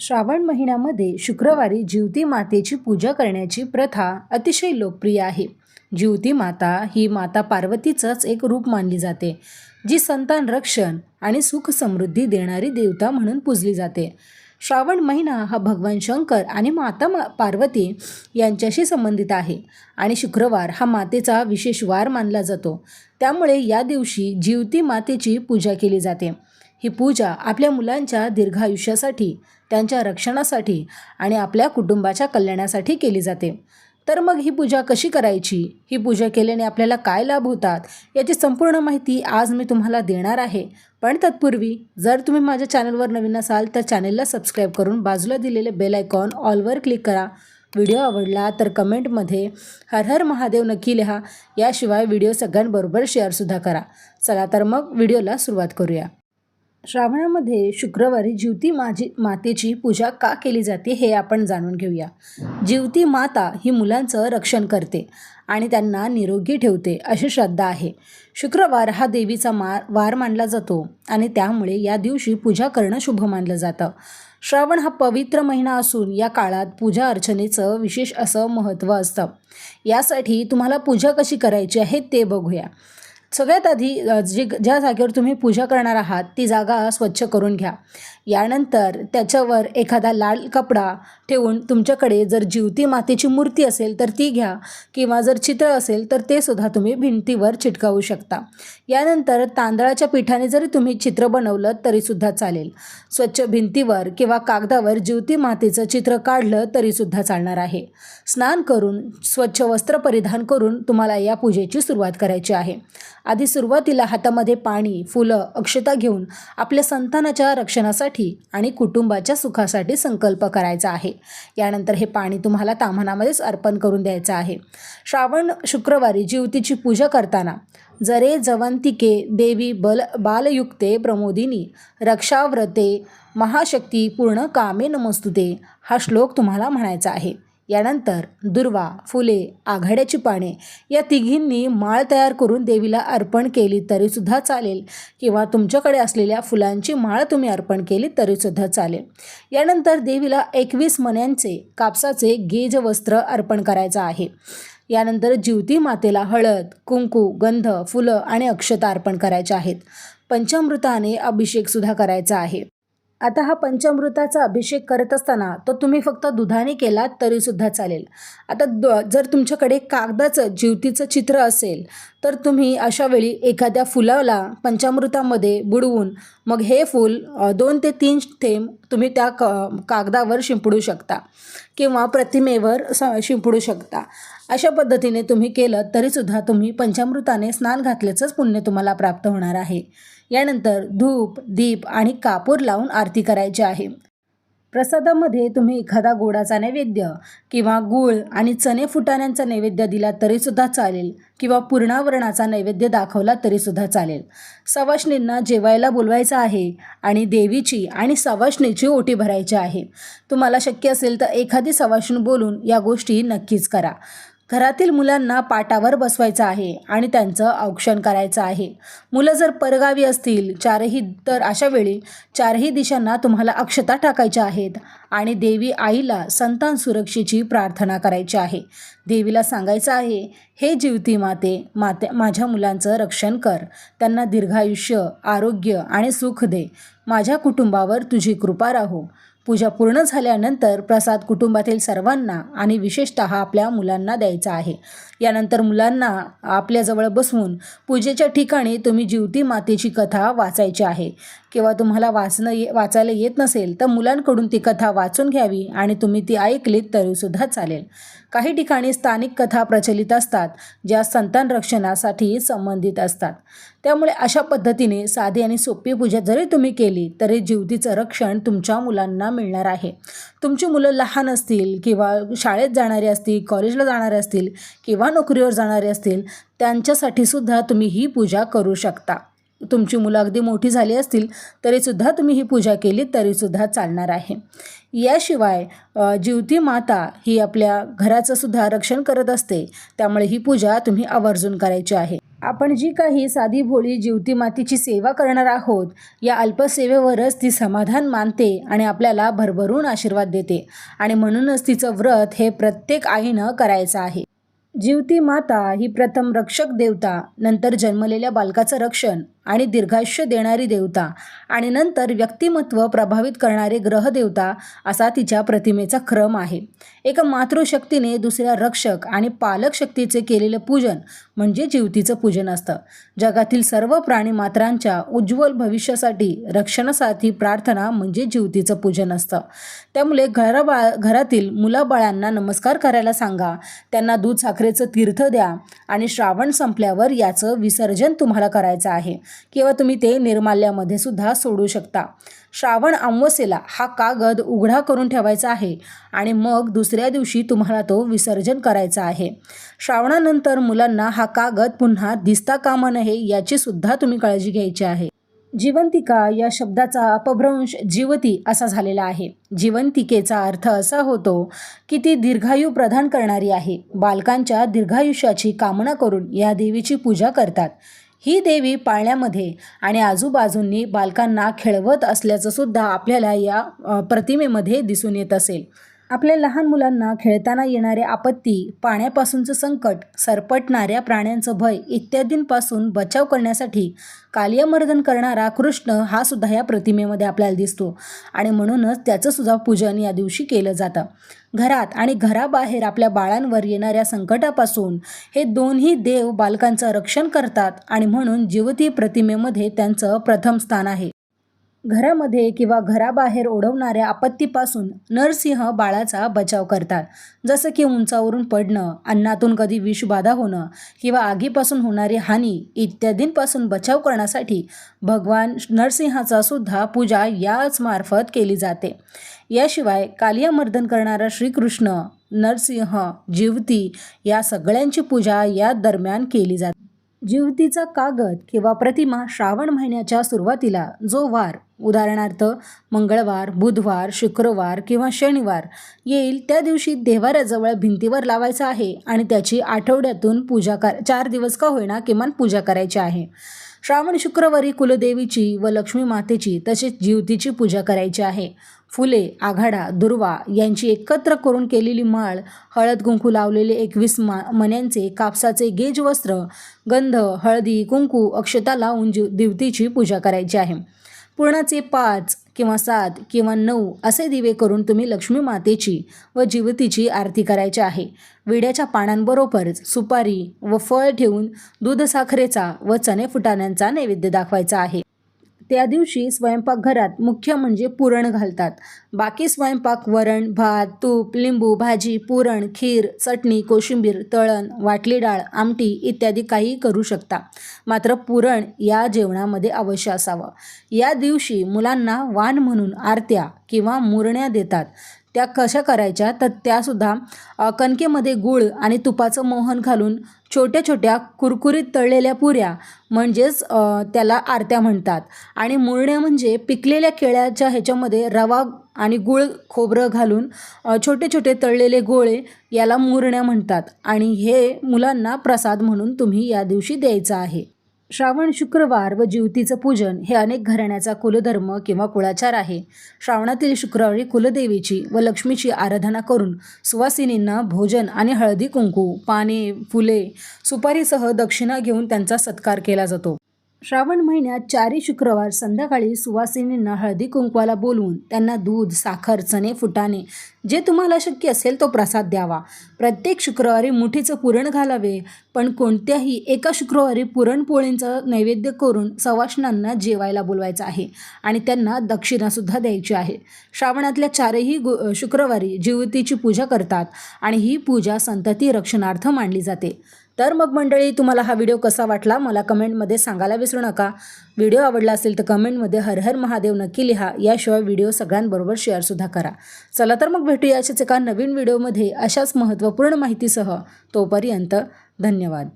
श्रावण महिन्यामध्ये शुक्रवारी जिवती मातेची पूजा करण्याची प्रथा अतिशय लोकप्रिय आहे. जिवती माता ही माता पार्वतीचंच एक रूप मानली जाते जी संतान रक्षण आणि सुख समृद्धी देणारी देवता म्हणून पूजली जाते. श्रावण महिना हा भगवान शंकर आणि माता मा पार्वती यांच्याशी संबंधित आहे आणि शुक्रवार हा मातेचा विशेष वार मानला जातो. त्यामुळे या दिवशी जिवती मातेची पूजा केली जाते. ही पूजा आपल्या मुलांच्या दीर्घायुष्यासाठी त्यांच्या रक्षणासाठी आणि आपल्या कुटुंबाच्या कल्याणासाठी केली जाते. तर मग ही पूजा कशी करायची? ही पूजा केल्याने आपल्याला काय लाभ होतात? याची संपूर्ण माहिती आज मी तुम्हाला देणार आहे. पण तत्पूर्वी जर तुम्ही माझ्या चॅनलवर नवीन असाल तर चॅनलला सबस्क्राईब करून बाजूला दिलेले बेल आयकॉन ऑलवर क्लिक करा. व्हिडिओ आवडला तर कमेंटमध्ये हर हर महादेव नक्की लिहा. याशिवाय व्हिडिओ सगळ्यांबरोबर शेअरसुद्धा करा. चला तर मग व्हिडिओला सुरुवात करूया. श्रावणामध्ये शुक्रवारी जिवती माझी मातेची पूजा का केली जाते हे आपण जाणून घेऊया. जिवती माता ही मुलांचं रक्षण करते आणि त्यांना निरोगी ठेवते अशी श्रद्धा आहे. शुक्रवार हा देवीचा मा वार मानला जातो आणि त्यामुळे या दिवशी पूजा करणं शुभ मानलं जातं. श्रावण हा पवित्र महिना असून या काळात पूजा अर्चनेचं विशेष असं महत्त्व असतं. यासाठी तुम्हाला पूजा कशी करायची आहे ते बघूया. सगळ्यात आधी जी ज्या जागेवर तुम्ही पूजा करणार आहात ती जागा स्वच्छ करून घ्या. यानंतर त्याच्यावर एखादा लाल कपडा ठेवून तुमच्याकडे जर जिवती मातेची मूर्ती असेल तर ती घ्या किंवा जर चित्र असेल तर ते सुद्धा तुम्ही भिंतीवर चिटकावू शकता. यानंतर तांदळाच्या पिठाने जरी तुम्ही चित्र बनवलं तरीसुद्धा चालेल. स्वच्छ भिंतीवर किंवा कागदावर जिवती मातेचं चित्र काढलं तरीसुद्धा चालणार आहे. स्नान करून स्वच्छ वस्त्र परिधान करून तुम्हाला या पूजेची सुरुवात करायची आहे. आधी सुरुवातीला हातामध्ये पाणी फुलं अक्षता घेऊन आपल्या संतानाच्या रक्षणासाठी आणि कुटुंबाच्या सुखासाठी संकल्प करायचा आहे. यानंतर हे पाणी तुम्हाला तामनामध्येच अर्पण करून द्यायचं आहे. श्रावण शुक्रवारी जीवतीची पूजा करताना जरे जवंतिके देवी बल बालयुक्ते प्रमोदिनी रक्षाव्रते महाशक्ती पूर्ण कामे नमस्तुते हा श्लोक तुम्हाला म्हणायचा आहे. यानंतर दुर्वा फुले आघाड्याची पाने या तिघींनी माळ तयार करून देवीला अर्पण केली तरीसुद्धा चालेल. किंवा तुमच्याकडे असलेल्या फुलांची माळ तुम्ही अर्पण केली तरीसुद्धा चालेल. यानंतर देवीला एकवीस मण्यांचे कापसाचे गेज वस्त्र अर्पण करायचं आहे. यानंतर जिवती मातेला हळद कुंकू गंध फुलं आणि अक्षता अर्पण करायच्या आहेत. पंचामृताने अभिषेकसुद्धा करायचा आहे. आता हा पंचामृताचा अभिषेक करत असताना तो तुम्ही फक्त दुधाने केलात तरीसुद्धा चालेल. आता द जर तुमच्याकडे कागदाचं जीवतीचं चित्र असेल तर तुम्ही अशा वेळी एखाद्या फुलाला पंचामृतामध्ये बुडवून मग हे फूल दोन ते तीन थेंब तुम्ही त्या क कागदावर शिंपडू शकता किंवा प्रतिमेवर स शिंपडू शकता. अशा पद्धतीने तुम्ही केलं तरीसुद्धा तुम्ही पंचामृताने स्नान घातल्याचंच पुण्य तुम्हाला प्राप्त होणार आहे. यानंतर धूप दीप आणि कापूर लावून आरती करायची आहे. प्रसादामध्ये तुम्ही एखादा गोडाचा नैवेद्य किंवा गूळ आणि चणे फुटाण्यांचा नैवेद्य दिला तरीसुद्धा चालेल किंवा पूर्णावरणाचा नैवेद्य दाखवला तरीसुद्धा चालेल. सवाष्णींना जेवायला बोलवायचं आहे आणि देवीची आणि सवाष्णीची ओटी भरायची आहे. तुम्हाला शक्य असेल तर एखादी सवाष्ण बोलून या गोष्टी नक्कीच करा. घरातील मुलांना पाटावर बसवायचं आहे आणि त्यांचं औक्षण करायचं आहे. मुलं जर परगावी असतील चारही तर अशा वेळी चारही दिशांना तुम्हाला अक्षता टाकायच्या आहेत आणि देवी आईला संतान सुरक्षेची प्रार्थना करायची आहे. देवीला सांगायचं आहे हे जीवती माते माते माझ्या मुलांचं रक्षण कर. त्यांना दीर्घायुष्य आरोग्य आणि सुख दे. माझ्या कुटुंबावर तुझी कृपा राहो. पूजा पूर्ण झाल्यानंतर प्रसाद कुटुंबातील सर्वांना आणि विशेषतः आपल्या मुलांना द्यायचा आहे. यानंतर मुलांना आपल्याजवळ बसवून पूजेच्या ठिकाणी तुम्ही जीवती मातेची कथा वाचायची आहे. किंवा तुम्हाला वाचणं ये वाचायला येत नसेल तर मुलांकडून ती कथा वाचून घ्यावी आणि तुम्ही ती ऐकलीत तरीसुद्धा चालेल. काही ठिकाणी स्थानिक कथा प्रचलित असतात ज्या संतान रक्षणासाठी संबंधित असतात. त्यामुळे अशा पद्धतीने साधी आणि सोपी पूजा जरी तुम्ही केली तरी जीवतीचं रक्षण तुमच्या मुलांना मिळणार आहे. तुमची मुलं लहान असतील किंवा शाळेत जाणारे असतील कॉलेजला जाणारे असतील किंवा नोकरीवर जाणारे असतील त्यांच्यासाठी सुद्धा तुम्ही ही पूजा करू शकता. तुमची मुलं अगदी मोठी झाली असतील तरीसुद्धा तुम्ही ही पूजा केली तरीसुद्धा चालणार आहे. याशिवाय जीवती माता ही आपल्या घराचं सुद्धा रक्षण करत असते त्यामुळे ही पूजा तुम्ही आवर्जून करायची आहे. आपण जी काही साधी भोळी जीवती मातीची सेवा करणार आहोत या अल्पसेवेवरच ती समाधान मानते आणि आपल्याला भरभरून आशीर्वाद देते. आणि म्हणूनच तिचं व्रत हे प्रत्येक आईनं करायचं आहे. जीवती माता ही प्रथम रक्षक देवता नंतर जन्मलेल्या बालकाचं रक्षण आणि दीर्घायुष्य देणारी देवता आणि नंतर व्यक्तिमत्व प्रभावित करणारे ग्रहदेवता असा तिच्या प्रतिमेचा क्रम आहे. एका मातृशक्तीने दुसऱ्या रक्षक आणि पालक शक्तीचे केलेलं पूजन म्हणजे जीवतीचं पूजन असतं. जगातील सर्व प्राणी मात्रांच्या उज्ज्वल भविष्यासाठी रक्षणासाठी प्रार्थना म्हणजे जीवतीचं पूजन असतं. त्यामुळे घराबाळ घरातील मुलाबाळांना नमस्कार करायला सांगा त्यांना दूध साखरेचं तीर्थ द्या आणि श्रावण संपल्यावर याचं विसर्जन तुम्हाला करायचं आहे किंवा तुम्ही ते निर्माल्यामध्ये सुद्धा सोडू शकता. श्रावण अमावस्येला हा कागद उघडा करून ठेवायचा आहे आणि मग दुसऱ्या दिवशी तुम्हाला तो विसर्जन करायचा आहे. श्रावणानंतर मुलांना हा कागद पुन्हा दिसता कामा नये याची सुद्धा तुम्ही काळजी घ्यायची आहे. जिवंतिका या शब्दाचा अपभ्रंश जीवती असा झालेला आहे. जिवंतिकेचा अर्थ असा होतो की ती दीर्घायू प्रदान करणारी आहे. बालकांच्या दीर्घायुष्याची कामना करून या देवीची पूजा करतात. ही देवी पाळण्यामध्ये आणि आजूबाजूंनी बालकांना खेळवत असल्याचं सुद्धा आपल्याला या प्रतिमेमध्ये दिसून येत असेल. आपल्या लहान मुलांना खेळताना येणारे आपत्ती पाण्यापासूनचं संकट सरपटणाऱ्या प्राण्यांचं भय इत्यादींपासून बचाव करण्यासाठी कालियामर्दन करणारा कृष्ण हा सुद्धा या प्रतिमेमध्ये आपल्याला दिसतो. आणि म्हणूनच त्याचं सुद्धा पूजन या दिवशी केलं जातं. घरात आणि घराबाहेर आपल्या बाळांवर येणाऱ्या संकटापासून हे दोन्ही देव बालकांचं रक्षण करतात आणि म्हणून जीवती प्रतिमेमध्ये त्यांचं प्रथम स्थान आहे. घरामध्ये किंवा घराबाहेर ओढवणाऱ्या आपत्तीपासून नरसिंह बाळाचा बचाव करतात. जसं की उंचावरून पडणं अन्नातून कधी विषबाधा होणं किंवा आगीपासून होणारी हानी इत्यादींपासून बचाव करण्यासाठी भगवान नरसिंहाचा सुद्धा पूजा याच मार्फत केली जाते. याशिवाय कालियामर्दन करणारा श्रीकृष्ण नरसिंह जीवती या सगळ्यांची पूजा या दरम्यान केली जाते. जीवतीचा कागद किंवा प्रतिमा श्रावण महिन्याच्या सुरुवातीला जो वार उदाहरणार्थ मंगळवार बुधवार शुक्रवार किंवा शनिवार येईल त्या दिवशी देवाऱ्याजवळ भिंतीवर लावायचा आहे आणि त्याची आठवड्यातून पूजा कर चार दिवस का होईना किमान पूजा करायची आहे. श्रावण शुक्रवारी कुलदेवीची व लक्ष्मी मातेची तसेच जीवतीची पूजा करायची आहे. फुले आघाडा दुर्वा यांची एकत्र करून केलेली माळ हळद कुंकू लावलेले एकवीस मा मण्यांचे कापसाचे गेज वस्त्र गंध हळदी कुंकू अक्षता लावून जीव दिवतीची पूजा करायची आहे. पूर्णाचे पाच किंवा सात किंवा नऊ असे दिवे करून तुम्ही लक्ष्मी मातेची व जीवतीची आरती करायची आहे. विड्याच्या पानांबरोबरच सुपारी व फळ ठेवून दूध साखरेचा व चणे फुटाण्यांचा नैवेद्य दाखवायचा आहे. त्या दिवशी स्वयंपाकघरात मुख्य म्हणजे पुरण घालतात. बाकी स्वयंपाक वरण भात तूप लिंबू भाजी पुरण खीर चटणी कोशिंबीर तळण वाटली डाळ आमटी इत्यादी काही करू शकता. मात्र पुरण या जेवणामध्ये अवश्य असावं. या दिवशी मुलांना वाण म्हणून आरत्या किंवा मुरण्या देतात. त्या कशा करायच्या? तर त्यासुद्धा कणकेमध्ये गूळ आणि तुपाचं मोहन घालून छोट्या छोट्या कुरकुरीत तळलेल्या पुऱ्या म्हणजेच त्याला आरत्या म्हणतात. आणि मुरण्या म्हणजे पिकलेल्या केळ्याच्या ह्याच्यामध्ये रवा आणि गूळ खोबरं घालून छोटे छोटे तळलेले गोळे याला मुरण्या म्हणतात. आणि हे मुलांना प्रसाद म्हणून तुम्ही या दिवशी द्यायचं आहे. श्रावण शुक्रवार व ज्योतीचं पूजन हे अनेक घराण्याचा कुलधर्म किंवा कुळाचार आहे. श्रावणातील शुक्रवारी कुलदेवीची व लक्ष्मीची आराधना करून सुवासिनींना भोजन आणि हळदी कुंकू पाने फुले सुपारीसह दक्षिणा घेऊन त्यांचा सत्कार केला जातो. श्रावण महिन्यात चारही शुक्रवार संध्याकाळी सुवासिनींना हळदी कुंकवाला बोलवून त्यांना दूध साखर चणे फुटाणे जे तुम्हाला शक्य असेल तो प्रसाद द्यावा. प्रत्येक शुक्रवारी मुठीचं पुरण घालावे पण कोणत्याही एका शुक्रवारी पुरणपोळींचं नैवेद्य करून सवाष्णांना जेवायला बोलवायचं आहे आणि त्यांना दक्षिणासुद्धा द्यायची आहे. श्रावणातल्या चारही गु शुक्रवारी जीवतीची पूजा करतात आणि ही पूजा संतती रक्षणार्थ मांडली जाते. तर मग मंडळी तुम्हाला हा व्हिडिओ कसा वाटला? मला कमेंटमध्ये सांगायला विसरू नका. व्हिडिओ आवडला असेल तर कमेंटमध्ये हर हर महादेव नक्की लिहा. याशिवाय व्हिडिओ सगळ्यांबरोबर शेअरसुद्धा करा. चला तर मग भेटूया अशाच एका नवीन व्हिडिओमध्ये अशाच महत्त्वपूर्ण माहितीसह. तोपर्यंत धन्यवाद.